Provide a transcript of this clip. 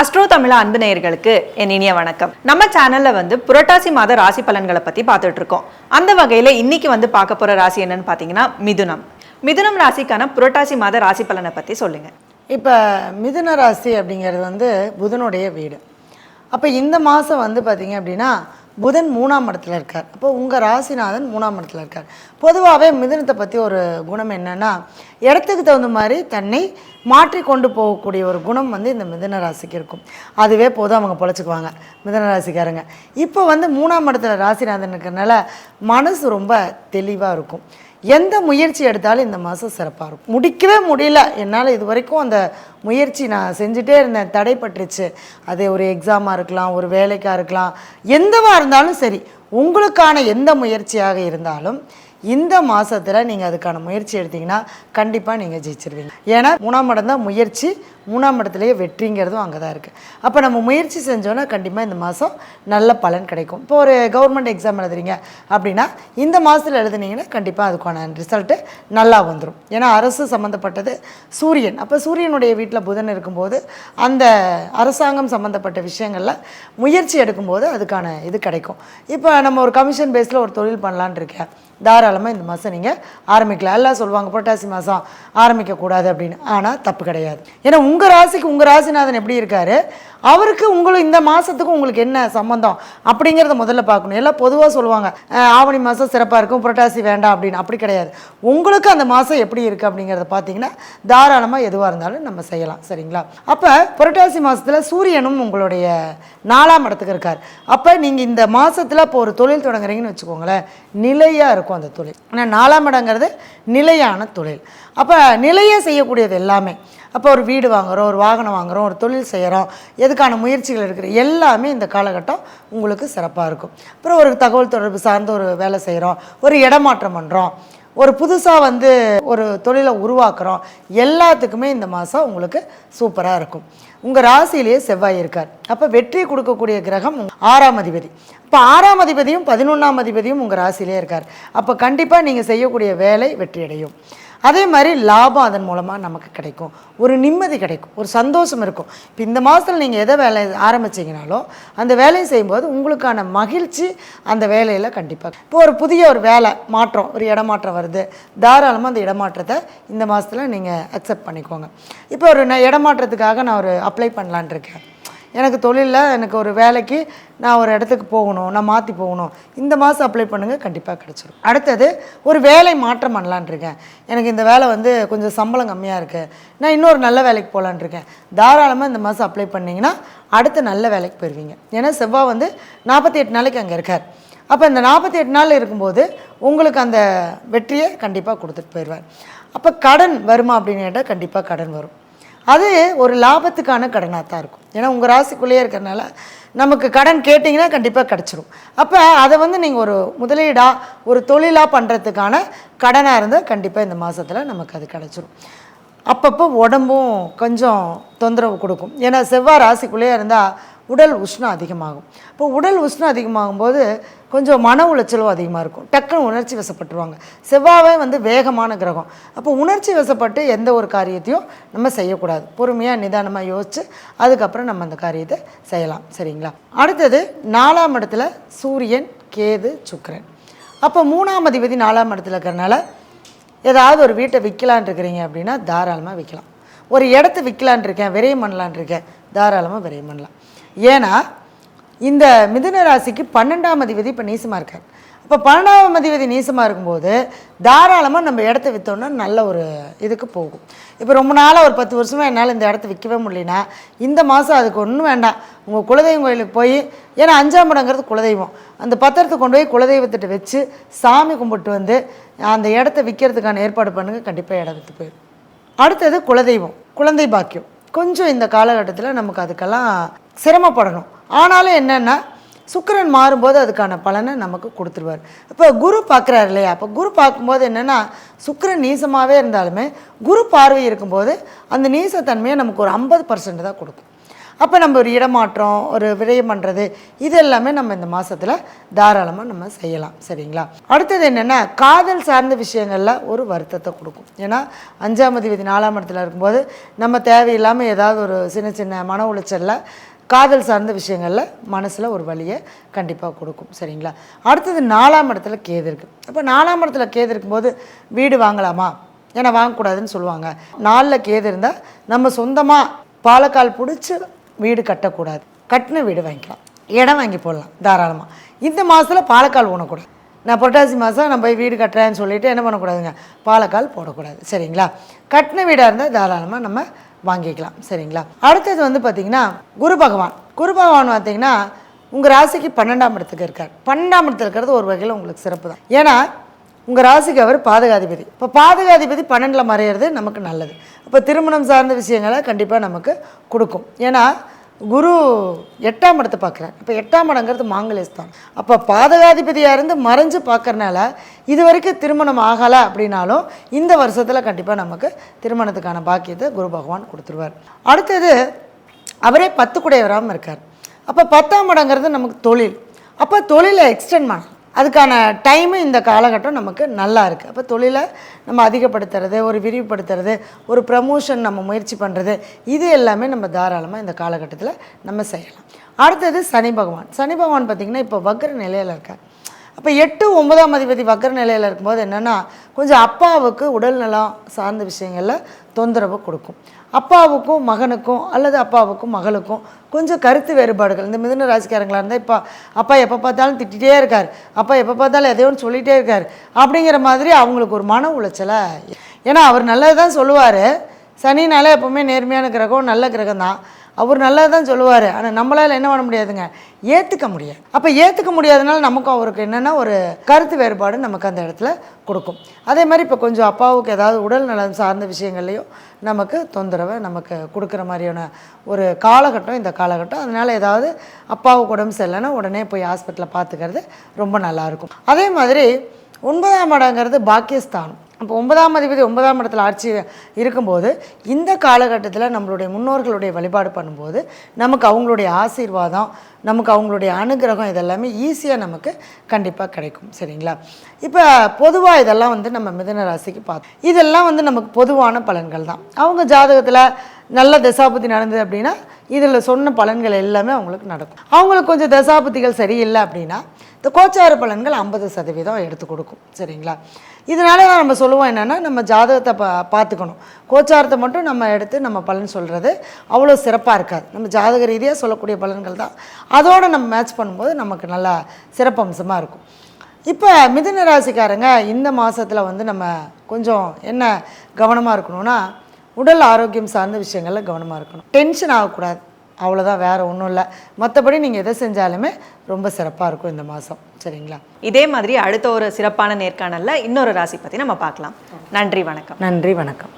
Astro தமிழா அன்பு நேயர்களுக்கு என் இனிய வணக்கம். நம்ம சேனல்ல வந்து புரட்டாசி மாத ராசி பலன்களை பத்தி பார்த்துட்டு இருக்கோம் அந்த வகையில இன்னைக்கு வந்து பார்க்க போற ராசி என்னன்னு பார்த்தீங்கன்னா மிதுனம். மிதுனம் ராசிக்கான புரட்டாசி மாத ராசி பலனை பத்தி சொல்லுங்க. இப்போ மிதுன ராசி அப்படிங்கிறது வந்து புதனுடைய வீடு. அப்போ இந்த மாதம் வந்து பார்த்தீங்க அப்படின்னா புதன் மூணாம் இடத்துல இருக்கார். அப்போ உங்கள் ராசிநாதன் மூணாம் இடத்துல இருக்கார். பொதுவாகவே மிதுனத்தை பற்றி ஒரு குணம் என்னென்னா இடத்துக்கு தகுந்த மாதிரி தன்னை மாற்றி கொண்டு போகக்கூடிய ஒரு குணம் வந்து இந்த மிதுன ராசிக்கு இருக்கும். அதுவே போதும் அவங்க பொழைச்சிக்குவாங்க மிதன ராசிக்காரங்க. இப்போ வந்து மூணாம் இடத்துல ராசிநாதன் இருக்கிறனால மனசு ரொம்ப தெளிவாக இருக்கும். எந்த முயற்சி எடுத்தாலும் இந்த மாதம் சிறப்பாக இருக்கும். முடிக்கவே முடியல. என்னால் இது வரைக்கும் அந்த முயற்சி நான் செஞ்சுட்டே இருந்தேன். தடைப்பட்டுருச்சு. அது ஒரு எக்ஸாமாக இருக்கலாம் ஒரு வேலைக்காக இருக்கலாம். எந்தவாக இருந்தாலும் சரி உங்களுக்கான எந்த முயற்சியாக இருந்தாலும் இந்த மாதத்தில் நீங்கள் அதுக்கான முயற்சி எடுத்தீங்கன்னா கண்டிப்பாக நீங்கள் ஜெயிச்சிருவீங்க. ஏன்னா மூணாம் இடம் தான் முயற்சி மூணாம் இடத்துலையே வெற்றிங்கிறதும் அங்கே தான் இருக்குது அப்போ நம்ம முயற்சி செஞ்சோன்னா கண்டிப்பாக இந்த மாதம் நல்ல பலன் கிடைக்கும். இப்போ ஒரு கவர்மெண்ட் எக்ஸாம் எழுதுறீங்க அப்படின்னா இந்த மாதத்தில் எழுதுனீங்கன்னா கண்டிப்பாக அதுக்கான ரிசல்ட்டு நல்லா வந்துடும் ஏன்னா அரசு சம்மந்தப்பட்டது சூரியன். அப்போ சூரியனுடைய வீட்டில் புதன் இருக்கும்போது அந்த அரசாங்கம் சம்மந்தப்பட்ட விஷயங்களில் முயற்சி எடுக்கும்போது அதுக்கான இது கிடைக்கும். இப்போ நம்ம ஒரு கமிஷன் பேஸில் ஒரு தொழில் பண்ணலான்னு இருக்கேன். தாராளம் தாராளமாக இந்த மாதம் நீங்கள் ஆரம்பிக்கலாம் எல்லாம் சொல்லுவாங்க புரட்டாசி மாதம் ஆரம்பிக்கக்கூடாது அப்படின்னு. ஆனால் தப்பு கிடையாது. ஏன்னா உங்கள் ராசிக்கு உங்கள் ராசிநாதன் எப்படி இருக்காரு? அவருக்கு உங்களும் இந்த மாதத்துக்கும் உங்களுக்கு என்ன சம்மந்தம் அப்படிங்கிறத முதல்ல பார்க்கணும். எல்லாம் பொதுவாக சொல்லுவாங்க ஆவணி மாதம் சிறப்பாக இருக்கும் புரட்டாசி வேண்டாம் அப்படின்னு. அப்படி கிடையாது. உங்களுக்கு அந்த மாதம் எப்படி இருக்குது அப்படிங்கிறத பார்த்தீங்கன்னா தாராளமாக எதுவாக இருந்தாலும் நம்ம செய்யலாம். சரிங்களா? அப்போ புரட்டாசி மாதத்தில் சூரியனும் உங்களுடைய நாலாம் இடத்துக்கு இருக்கார். அப்போ நீங்கள் இந்த மாதத்தில் இப்போ ஒரு தொழில் தொடங்குறீங்கன்னு வச்சுக்கோங்களேன் நிலையாக இருக்கும் அந்த தொழில். ஆனால் நாலாம் இடங்கிறது நிலையான தொழில். அப்போ நிலையே செய்யக்கூடியது எல்லாமே. அப்போ ஒரு வீடு வாங்குகிறோம் ஒரு வாகனம் வாங்குகிறோம் ஒரு தொழில் செய்கிறோம் எதுக்கான முயற்சிகள் இருக்கிற எல்லாமே இந்த காலகட்டம் உங்களுக்கு சிறப்பாக இருக்கும். அப்புறம் ஒரு தகவல் தொடர்பு சார்ந்த ஒரு வேலை செய்கிறோம் ஒரு இடமாற்றம் பண்ணுறோம் ஒரு புதுசாக வந்து ஒரு தொழிலை உருவாக்குறோம் எல்லாத்துக்குமே இந்த மாதம் உங்களுக்கு சூப்பராக இருக்கும். உங்கள் ராசியிலேயே செவ்வாய் இருக்கார். அப்போ வெற்றி கொடுக்கக்கூடிய கிரகம் ஆறாம் அதிபதி. இப்போ ஆறாம் அதிபதியும் பதினொன்றாம் அதிபதியும் உங்கள் ராசியிலே இருக்கார். அப்போ கண்டிப்பாக நீங்கள் செய்யக்கூடிய வேலை வெற்றியடையும். அதே மாதிரி லாபம் அதன் மூலமாக நமக்கு கிடைக்கும். ஒரு நிம்மதி கிடைக்கும். ஒரு சந்தோஷம் இருக்கும். இப்போ இந்த மாதத்தில் நீங்கள் எதை வேலை ஆரம்பிச்சீங்கனாலும் அந்த வேலையை செய்யும்போது உங்களுக்கான மகிழ்ச்சி அந்த வேலையில் கண்டிப்பாக இப்போ ஒரு புதிய ஒரு வேலை மாற்றம் ஒரு இடமாற்றம் வருது. தாராளமாக அந்த இடமாற்றத்தை இந்த மாதத்தில் நீங்கள் அக்செப்ட் பண்ணிக்கோங்க. இப்போ ஒரு ந- இடமாற்றத்துக்காக நான் ஒரு அப்ளை பண்ணலான் இருக்கேன். எனக்கு தொழிலில் எனக்கு ஒரு வேலைக்கு நான் ஒரு இடத்துக்கு போகணும் நான் மாற்றி போகணும். இந்த மாதம் அப்ளை பண்ணுங்கள் கண்டிப்பாக கிடச்சிரும். அடுத்தது ஒரு வேலை மாற்றம் பண்ணலான்ட்ருக்கேன் எனக்கு இந்த வேலை வந்து கொஞ்சம் சம்பளம் கம்மியாக இருக்குது நான் இன்னொரு நல்ல வேலைக்கு போகலான்ட்ருக்கேன் தாராளமாக இந்த மாதம் அப்ளை பண்ணிங்கன்னா அடுத்த நல்ல வேலைக்கு போயிடுவீங்க ஏன்னா செவ்வாய் வந்து நாற்பத்தி எட்டு நாளைக்கு அங்கே இருக்கார். அப்போ இந்த நாற்பத்தி எட்டு நாள் இருக்கும்போது உங்களுக்கு அந்த வெற்றியை கண்டிப்பாக கொடுத்துட்டு போயிடுவார் அப்போ கடன் வருமா அப்படின்னு கேட்டால் கண்டிப்பாக கடன் வரும். அது ஒரு லாபத்துக்கான கடனாக தான் இருக்கும். ஏன்னா உங்கள் ராசிக்குள்ளேயே இருக்கிறனால நமக்கு கடன் கேட்டிங்கன்னா கண்டிப்பாக கிடச்சிரும். அப்போ அதை வந்து நீங்கள் ஒரு முதலீடாக ஒரு தொழிலாக பண்ணுறதுக்கான கடனாக இருந்தால் கண்டிப்பாக இந்த மாதத்தில் நமக்கு அது கிடச்சிரும். அப்பப்போ உடம்பும் கொஞ்சம் தொந்தரவு கொடுக்கும். ஏன்னா செவ்வாய் ராசிக்குள்ளேயே இருந்தால் உடல் உஷ்ணம் அதிகமாகும். இப்போ உடல் உஷ்ணம் அதிகமாகும்போது கொஞ்சம் மன உளைச்சலும் அதிகமாக இருக்கும். டக்குன்னு உணர்ச்சி வசப்பட்டுருவாங்க. செவ்வாவே வந்து வேகமான கிரகம். அப்போ உணர்ச்சி வசப்பட்டு எந்த ஒரு காரியத்தையும் நம்ம செய்யக்கூடாது. பொறுமையாக நிதானமாக யோசித்து அதுக்கப்புறம் நம்ம அந்த காரியத்தை செய்யலாம். சரிங்களா? அடுத்தது நாலாம் இடத்துல சூரியன் கேது சுக்கரன். அப்போ மூணாம் அதிபதி நாலாம் இடத்துல இருக்கிறனால ஏதாவது ஒரு வீட்டை விற்கலான் இருக்கிறீங்க அப்படின்னா தாராளமாக விற்கலாம். ஒரு இடத்த விற்கலான் இருக்கேன் விரையும் பண்ணலான் இருக்கேன் தாராளமாக விரையும் பண்ணலாம். ஏன்னா இந்த மிதுன ராசிக்கு பன்னெண்டாம் அதிபதி இப்போ நீசமாக இருக்கார். இப்போ பன்னெண்டாம் அதிபதி நீசமாக இருக்கும்போது தாராளமாக நம்ம இடத்த விற்றோன்னா நல்ல ஒரு இதுக்கு போகும். இப்போ ரொம்ப நாளாக ஒரு பத்து வருஷமாக என்னால் இந்த இடத்த விற்கவே முடியலனா இந்த மாதம் அதுக்கு ஒன்றும் வேண்டாம். உங்கள் குலதெய்வம் கோயிலுக்கு போய் ஏன்னா அஞ்சாம் இடங்கிறது குலதெய்வம். அந்த பத்திரத்தை கொண்டு போய் குலதெய்வத்திட்ட வச்சு சாமி கும்பிட்டு வந்து அந்த இடத்த விற்கிறதுக்கான ஏற்பாடு பண்ணுங்கள் கண்டிப்பாக இடம் விற்று போயிடும் அடுத்தது குலதெய்வம் குழந்தை பாக்கியம். கொஞ்சம் இந்த காலகட்டத்தில் நமக்கு அதுக்கெல்லாம் சிரமப்படணும். ஆனாலும் என்னென்னா சுக்கரன் மாறும்போது அதுக்கான பலனை நமக்கு கொடுத்துருவார். இப்போ குரு பார்க்குறாரு இல்லையா? அப்போ குரு பார்க்கும்போது என்னென்னா சுக்கரன் நீசமாகவே இருந்தாலுமே குரு பார்வை இருக்கும்போது அந்த நீசத்தன்மையை நமக்கு ஒரு ஐம்பது பர்சன்ட் தான் கொடுக்கும். அப்போ நம்ம ஒரு இடமாற்றம் ஒரு விரயம் பண்ணுறது இது எல்லாமே நம்ம இந்த மாதத்தில் தாராளமாக நம்ம செய்யலாம். சரிங்களா? அடுத்தது என்னென்னா காதல் சார்ந்த விஷயங்களில் ஒரு வருத்தத்தை கொடுக்கும். ஏன்னா அஞ்சாம் தேதி நாலாம் இடத்துல இருக்கும்போது நம்ம தேவையில்லாமல் ஏதாவது ஒரு சின்ன சின்ன மன உளைச்சலில் காதல் சார்ந்த விஷயங்களில் மனசில் ஒரு வழியை கண்டிப்பாக கொடுக்கும் சரிங்களா? அடுத்தது நாலாம் இடத்துல கேது இருக்குது அப்போ நாலாம் இடத்துல கேது இருக்கும்போது வீடு வாங்கலாமா? ஏன்னா வாங்கக்கூடாதுன்னு சொல்லுவாங்க. நாலில் கேது இருந்தால் நம்ம சொந்தமாக பாலக்கால் பிடிச்சி வீடு கட்டக்கூடாது. கட்டின வீடு வாங்கிக்கலாம். இடம் வாங்கி போடலாம் தாராளமாக இந்த மாதத்தில் பாலக்கால் ஊனக்கூடாது. நான் புரட்டாசி மாதம் நான் போய் வீடு கட்டுறேன்னு சொல்லிட்டு என்ன பண்ணக்கூடாதுங்க? பாலக்கால் போடக்கூடாது சரிங்களா? கட்டின வீடாக இருந்தால் தாராளமாக நம்ம வாங்கிக்கலாம் சரிங்களா? அடுத்தது வந்து பார்த்திங்கன்னா குரு பகவான். குரு பகவான் பார்த்தீங்கன்னா உங்கள் ராசிக்கு பன்னெண்டாம் இடத்துக்கு இருக்கார். பன்னெண்டாம் இடத்துல இருக்கிறது ஒரு வகையில் உங்களுக்கு சிறப்பு தான். ஏன்னா உங்கள் ராசிக்கு அவர் பாதகாதிபதி. இப்போ பாதகாதிபதி பன்னெண்டில் மறையிறது நமக்கு நல்லது. இப்போ திருமணம் சார்ந்த விஷயங்களை கண்டிப்பாக நமக்கு கொடுக்கும். ஏன்னா குரு எட்டாம் இடத்தை பார்க்குறார். இப்போ எட்டாம் இடங்கிறது மாங்கல்யஸ்தான் அப்போ பாதகாதிபதியாக இருந்து மறைஞ்சு பார்க்கறனால இது வரைக்கும் திருமணம் ஆகலை அப்படின்னாலும் இந்த வருஷத்தில் கண்டிப்பாக நமக்கு திருமணத்துக்கான பாக்கியத்தை குரு பகவான் கொடுத்துருவார். அடுத்தது அவரே பத்து குடையவராகவும் இருக்கார். அப்போ பத்தாம் இடங்கிறது நமக்கு தொழில். அப்போ தொழிலை எக்ஸ்டெண்ட் பண்ணலாம் அதுக்கான டைமு இந்த காலகட்டம் நமக்கு நல்லா இருக்குது அப்போ தொழிலை நம்ம அதிகப்படுத்துறது ஒரு விரிவுபடுத்துறது ஒரு ப்ரமோஷன் நம்ம முயற்சி பண்ணுறது இது எல்லாமே நம்ம தாராளமாக இந்த காலகட்டத்தில் நம்ம செய்யலாம். அடுத்தது சனி பகவான். சனி பகவான் பார்த்திங்கன்னா இப்போ வக்ர நிலையில் இருக்கார். அப்போ எட்டு ஒன்பதாம் அதிபதி வக்கர நிலையில் இருக்கும்போது என்னென்னா கொஞ்சம் அப்பாவுக்கு உடல் நலம் சார்ந்த விஷயங்களில் தொந்தரவு கொடுக்கும். அப்பாவுக்கும் மகனுக்கும் அல்லது அப்பாவுக்கும் மகளுக்கும் கொஞ்சம் கருத்து வேறுபாடுகள். இந்த மிதுன ராசிக்காரங்களாக இருந்தால் இப்போ அப்பா எப்போ பார்த்தாலும் திட்டிகிட்டே இருக்கார். அப்பா எப்போ பார்த்தாலும் எதையோ ஒன்று சொல்லிகிட்டே இருக்கார். அப்படிங்கிற மாதிரி அவங்களுக்கு ஒரு மன உளைச்சலை. ஏன்னா அவர் நல்லது தான் சொல்லுவார். சனினால் எப்போவுமே நேர்மையான கிரகம் நல்ல கிரகம் தான் அவர் நல்லா தான் சொல்லுவார். ஆனால் நம்மளால் என்ன பண்ண முடியாதுங்க? ஏற்றுக்க முடியாது. அப்போ ஏற்றுக்க முடியாதனால நமக்கும் அவருக்கு என்னென்னா ஒரு கருத்து வேறுபாடு நமக்கு அந்த இடத்துல கொடுக்கும். அதே மாதிரி இப்போ கொஞ்சம் அப்பாவுக்கு ஏதாவது உடல் நலம் சார்ந்த விஷயங்கள்லையும் நமக்கு தொந்தரவை நமக்கு கொடுக்குற மாதிரியான ஒரு காலகட்டம் இந்த காலகட்டம். அதனால் ஏதாவது அப்பாவுக்கு உடம்பு சரியில்லைன்னா உடனே போய் ஹாஸ்பிட்டலில் பார்த்துக்கிறது ரொம்ப நல்லாயிருக்கும் அதே மாதிரி ஒன்பதாம் இடங்கிறது பாக்கியஸ்தானம். அப்போ ஒன்பதாம் அதிபதி ஒன்பதாம் இடத்துல ஆட்சி இருக்கும்போது இந்த காலகட்டத்தில் நம்மளுடைய முன்னோர்களுடைய வழிபாடு பண்ணும்போது நமக்கு அவங்களுடைய ஆசீர்வாதம் நமக்கு அவங்களுடைய அனுகிரகம் இதெல்லாமே ஈஸியாக நமக்கு கண்டிப்பாக கிடைக்கும். சரிங்களா? இப்போ பொதுவாக இதெல்லாம் வந்து நம்ம மிதன ராசிக்கு பார்த்தோம் இதெல்லாம் வந்து நமக்கு பொதுவான பலன்கள் தான். அவங்க ஜாதகத்தில் நல்ல தசாபதி நடந்தது அப்படின்னா இதில் சொன்ன பலன்கள் எல்லாமே அவங்களுக்கு நடக்கும். அவங்களுக்கு கொஞ்சம் தசாபதிகள் சரியில்லை அப்படின்னா இந்த கோச்சார பலன்கள் ஐம்பது சதவீதம் எடுத்து கொடுக்கும். சரிங்களா? இதனால தான் நம்ம சொல்லுவோம் என்னென்னா நம்ம ஜாதகத்தை பா பார்த்துக்கணும். கோச்சாரத்தை மட்டும் நம்ம எடுத்து நம்ம பலன் சொல்கிறது அவ்வளோ சிறப்பாக இருக்காது. நம்ம ஜாதக ரீதியாக சொல்லக்கூடிய பலன்கள் தான். அதோடு நம்ம மேட்ச் பண்ணும்போது நமக்கு நல்லா சிறப்பம்சமாக இருக்கும். இப்போ மிதுன ராசிக்காரங்க இந்த மாதத்தில் வந்து நம்ம கொஞ்சம் என்ன கவனமாக இருக்கணும்னா உடல் ஆரோக்கியம் சார்ந்த விஷயங்களில் கவனமாக இருக்கணும். டென்ஷன் ஆகக்கூடாது. அவ்வளோதான் வேறு ஒன்றும் இல்லை. மற்றபடி நீங்கள் எதை செஞ்சாலுமே ரொம்ப சிறப்பாக இருக்கும் இந்த மாதம் சரிங்களா? இதே மாதிரி அடுத்த ஒரு சிறப்பான நேர்காணல்ல இன்னொரு ராசி பற்றி நம்ம பார்க்கலாம். நன்றி வணக்கம். நன்றி வணக்கம்.